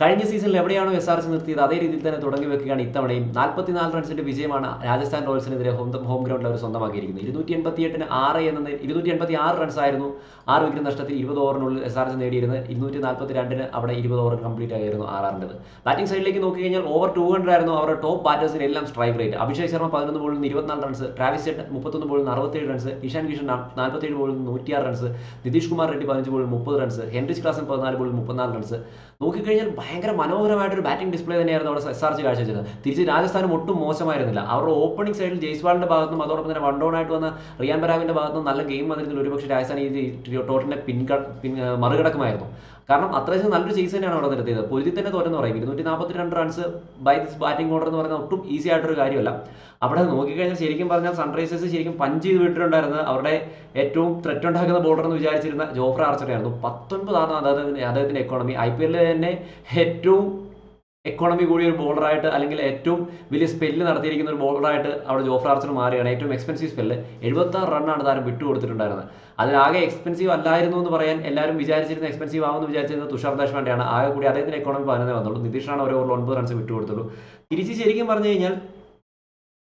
കഴിഞ്ഞ സീസണിൽ എവിടെയാണോ എസ് ആർ സി നിർത്തിയത് അതേ രീതിയിൽ തന്നെ തുടങ്ങി വെക്കുകയാണ് ഇത്തവണയും. നാൽപ്പത്തിനാല് റൺസിന്റെ വിജയമാണ് രാജസ്ഥാൻ റോയൽസിനെതിരെ ഹോം ഗ്രൗണ്ടിൽ അവർ സ്വന്തമാക്കിയിരിക്കുന്നത്. ഇരുന്നൂറ്റി എൺപത്തി എട്ടിന് ആറ് എന്ന ഇരുന്നൂറ്റി എൺപത്തി ആറ് റൺസ് ആയിരുന്നു ആറ് വിക്കറ്റ് നഷ്ടത്തിൽ ഇരുപത് ഓവറിനുള്ളിൽ എസ് ആർ സി നേടിയിരുന്നത്. ഇരുന്നൂറ്റി നാൽപ്പത്തി രണ്ടിന് അവിടെ ഇരുപത് ഓവർ കംപ്ലീറ്റ് ആയിരുന്നു ആർ ആറിന്റെത് ബാറ്റിംഗ് സൈഡിലേക്ക് നോക്കി കഴിഞ്ഞാൽ ഓവർ ടു ഹൺഡ്രഡ് ആയിരുന്നു അവരുടെ ടോപ്പ് ബാറ്റേഴ്സിന് എല്ലാം സ്ട്രൈക്ക് റേറ്റ് അഭിഷേക് ശർമ്മ പതിനൊന്ന് ബോളിൽ നിന്ന് ഇരുപത്തിനാല് റൺസ് ട്രാവിസ് ചെട്ട് മുപ്പത്തൊന്ന് ബോളിൽ നിന്ന് അറുപത്തേഴ് റൺസ് ഇഷാൻ കിഷൻ നാൽപ്പത്തേഴ് ബോളിൽ നിന്ന് നൂറ്റിയാറ് റൺസ് നിതീഷ് കുമാർ റെഡ്ഡി പതിനഞ്ച് ബോളിൽ മുപ്പത് റൺസ് ഹെൻറിച്ച് ക്ലാസൻ പതിനാല് ബോളിൽ മുപ്പത്തിനാല് റൺസ് നോക്കിക്കഴിഞ്ഞാൽ ഭയങ്കര മനോഹരമായിട്ടൊരു ബാറ്റിംഗ് ഡിസ്പ്ലേ തന്നെയായിരുന്നു അവിടെ എസ് ആർ സി കാഴ്ചവെച്ചത്. തിരിച്ച് രാജസ്ഥാനും ഒട്ടും മോശമായിരുന്നില്ല. അവരുടെ ഓപ്പണിംഗ് സൈഡിൽ ജയ്സ്വാളിന്റെ ഭാഗത്തും അതോടൊപ്പം തന്നെ വൺ ഡൗൺ ആയിട്ട് വന്ന റിയാൻ ബരാവിന്റെ ഭാഗത്തും നല്ല ഗെയിം വന്നിരുന്നില്ല. ഒരുപക്ഷെ രാജസ്ഥാൻ ഈ ടോട്ടിന്റെ പിൻക പിൻ മറികടക്കുമായിരുന്നു. കാരണം അത്രയും നല്ലൊരു ചേസ് തന്നെയാണ് അവിടെ നിർത്തിയത്. പൊരുതി തന്നെ തോറ്റെന്ന് പറയും. ഇരുന്നൂറ്റി നാൽപ്പത്തി രണ്ട് runs by this batting order എന്ന് പറഞ്ഞാൽ ഒട്ടും ഈസി ആയിട്ടൊരു കാര്യമല്ല. അവിടെ നോക്കിക്കഴിഞ്ഞാൽ ശരിക്കും പറഞ്ഞാൽ സൺറൈസേഴ്സ് ശരിക്കും പഞ്ച് ചെയ്ത് വിട്ടിട്ടുണ്ടായിരുന്നത് അവരുടെ ഏറ്റവും ത്രെറ്റ് ഉണ്ടാക്കുന്ന ബോർഡർ എന്ന് വിചാരിച്ചിരുന്ന ജോഫ്ര ആർച്ചറായിരുന്നു പത്തൊൻപതാണ് അദ്ദേഹത്തിന് അദ്ദേഹത്തിന്റെ എക്കോണമി ഐ പി എല്ലിൽ തന്നെ ഏറ്റവും എക്കോണമി കൂടിയ ഒരു ബോളറായിട്ട് അല്ലെങ്കിൽ ഏറ്റവും വലിയ സ്പെല്ല് നടത്തിയിരിക്കുന്ന ഒരു ബോളറായിട്ട് അവിടെ ജോഫ്ര ആർച്ചർ മാറിയാണ് ഏറ്റവും എക്സ്പെൻസീവ് സ്പെല്ല് എഴുപത്തി ആറ് റണ്ണാണ് താരം വിട്ടുകൊടുത്തിട്ടുണ്ടായിരുന്നത് അതിലാകെ എക്സ്പെൻസീവ് അല്ലായിരുന്നു എന്ന് പറയാൻ എല്ലാവരും വിചാരിച്ചിരുന്ന എക്സ്പെൻസീവ് ആവുമെന്ന് വിചാരിച്ചിരുന്നത് തുഷാർ ദേശ്പാണ്ഡെയാണ്. ആകെ കൂടി അദ്ദേഹത്തിന്റെ എക്കോണമി പതിനൊന്നേ വന്നുള്ളൂ. നിതീഷാണ് ഒരു ഓവറിൽ ഒൻപത് റൺസ് വിട്ടുകൊടുത്തുള്ളൂ തിരിച്ച് ശരിക്കും പറഞ്ഞു കഴിഞ്ഞാൽ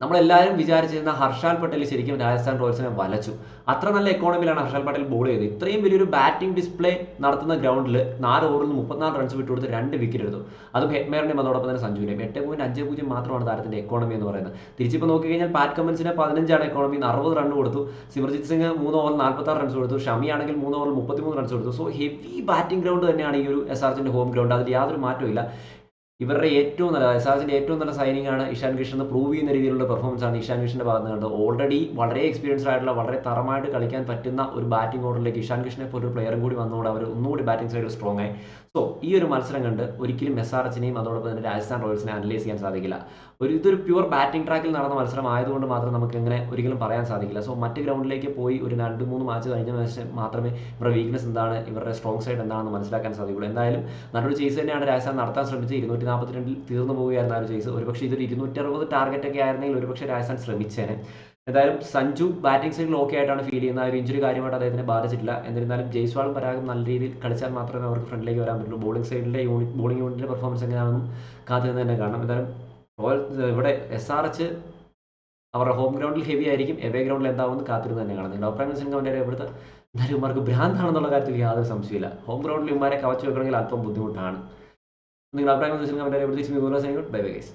നമ്മളെല്ലാവരും വിചാരിച്ചിരുന്ന ഹർഷാൽ പട്ടേൽ ശരിക്കും രാജസ്ഥാൻ റോയൽസിനെ വലച്ചു. അത്ര നല്ല എക്കോണമിയിലാണ് ഹർഷാൽ പട്ടേൽ ബോൾ ചെയ്തത്. ഇത്രയും വലിയൊരു ബാറ്റിംഗ് ഡിസ്പ്ലേ നടത്തുന്ന ഗ്രൗണ്ടിൽ നാല് ഓവറിൽ മുപ്പത്തിനാല് റൺസ് വിട്ടുകൊടുത്ത് രണ്ട് വിക്കറ്റ് എടുത്തു. അതും ഹെറ്റ്മേറിനെയും അതോടൊപ്പം തന്നെ സഞ്ജുവിനെയും എട്ട് പോയിന്റ് അഞ്ച് പൂജ്യം മാത്രമാണ് താരത്തിന്റെ എക്കോണമി എന്ന് പറയുന്നത്. തിരിച്ചിപ്പോൾ നോക്കി കഴിഞ്ഞാൽ പാറ്റ് കമൻസിന് പതിനഞ്ചാണ് എക്കോണമി അറുപത് റൺ കൊടുത്തു. സിമർജിത് സിംഗ് മൂന്ന് ഓവർ നാൽപ്പത്താറ് റൺസ് കൊടുത്തു. ഷമി ആണെങ്കിൽ മൂന്ന് ഓവർ മുപ്പത്തിമൂന്ന് റൺസ് കൊടുത്തു. സോ ഹെവി ബാറ്റിംഗ് ഗ്രൗണ്ട് തന്നെയാണ് ഈ ഒരു എസ് ആർ ഹോം ഗ്രൗണ്ട് അതിൽ യാതൊരു മാറ്റവും ഇവരുടെ ഏറ്റവും നല്ല എസാസിന്റെ ഏറ്റവും നല്ല സൈനിങ് ആണ് ഇഷാൻ കിഷൻ എന്ന് പ്രൂവ് ചെയ്യുന്ന രീതിയിലുള്ള പെർഫോമൻസ് ആണ് ഇഷാൻ കിഷന്റെ ഭാഗത്ത് നിന്ന് കണ്ടത്. ഓൾറെഡി വളരെ എക്സ്പീരിയൻസ്ഡ് ആയിട്ടുള്ള വളരെ തറമായിട്ട് കളിക്കാൻ പറ്റുന്ന ഒരു ബാറ്റിംഗ് ഓർഡറിലേക്ക് ഇഷാൻ കിഷനെ പോലെ ഒരു പ്ലെയറും കൂടി വന്നുകൂടെ അവർ ഒന്നുകൂടി ബാറ്റിംഗ് സൈഡിൽ സ്ട്രോങ് ആയി. സോ ഈ ഒരു മത്സരം കണ്ട് ഒരിക്കലും എസ് ആർ എച്ചിനെയും അതോടൊപ്പം തന്നെ രാജസ്ഥാൻ റോയൽസിനെ അനലൈസ് ചെയ്യാൻ സാധിക്കില്ല. ഒരു ഇതൊരു പ്യുവർ ബാറ്റിംഗ് ട്രാക്കിൽ നടന്ന മത്സരം ആയതുകൊണ്ട് മാത്രം നമുക്ക് ഇങ്ങനെ ഒരിക്കലും പറയാൻ സാധിക്കില്ല. സോ മറ്റ് ഗ്രൗണ്ടിലേക്ക് പോയി ഒരു രണ്ട് മൂന്ന് മാച്ച് കഴിഞ്ഞ മാച്ച് മാത്രമേ ഇവരുടെ വീക്ക്നെസ് എന്താണ് ഇവരുടെ സ്ട്രോങ് സൈഡ് എന്താണെന്ന് മനസ്സിലാക്കാൻ സാധിക്കുള്ളൂ. എന്തായാലും നല്ലൊരു ചേസ് തന്നെയാണ് രാജസ്ഥാൻ നടത്താൻ ശ്രമിച്ചത്. ഇരുന്നൂറ്റി നാൽപ്പത്തിരണ്ടിൽ തീർന്നു പോവുകയായിരുന്നു ആ ഒരു ചേസ് ഒരുപക്ഷെ ഇതൊരു ഇരുന്നൂറ്റി അറുപത് ടാർഗറ്റ് ഒക്കെ ആയിരുന്നെങ്കിൽ ഒരുപക്ഷെ രാജസ്ഥാൻ ശ്രമിച്ചേനെ. എന്തായാലും സഞ്ജു ബാറ്റിംഗ് സൈഡിൽ ഓക്കെ ആയിട്ടാണ് ഫീൽ ചെയ്യുന്നത്. ഒരു ഇഞ്ചുറി കാര്യമായിട്ട് അദ്ദേഹത്തിനെ ബാധിച്ചിട്ടില്ല. എന്നിരുന്നാലും ജയ്സ്വാളും പരാഗും നല്ല രീതിയിൽ കളിച്ചാൽ മാത്രമേ അവർക്ക് ഫ്രണ്ടിലേക്ക് വരാൻ പറ്റുള്ളൂ. ബോളിംഗ് സൈഡിലെ യൂണിറ്റ് ബോളിംഗ് യൂണിറ്റിന്റെ പെർഫോമൻസ് എങ്ങനെയാണെന്നും കാത്തിരുന്ന് തന്നെ കാണണം. എന്തായാലും ഇവിടെ എസ് ആർ എച്ച് അവരുടെ ഹോം ഗ്രൗണ്ടിൽ ഹെവി ആയിരിക്കും. എവേ ഗ്രൗണ്ടിൽ എന്താവുമെന്ന് കാത്തിരുന്ന് തന്നെ കാണാം. നിങ്ങളുടെ അഭിപ്രായം വെച്ചാൽ കമന്റ് ഇവിടുത്തെ എന്തായാലും ഇവർക്ക് ഭ്രാന്താണെന്നുള്ള കാര്യത്തിൽ യാതൊരു സംശയമില്ല ഹോം ഗ്രൗണ്ടിൽ ഇവന്മാരെ കവച്ച് വെക്കണമെങ്കിൽ അല്പം ബുദ്ധിമുട്ടാണ്. നിങ്ങളുടെ അഭിപ്രായം വെച്ചാൽ കമന്റ് ഇവിടുത്തെ ബൈ ബൈ ഗൈസ്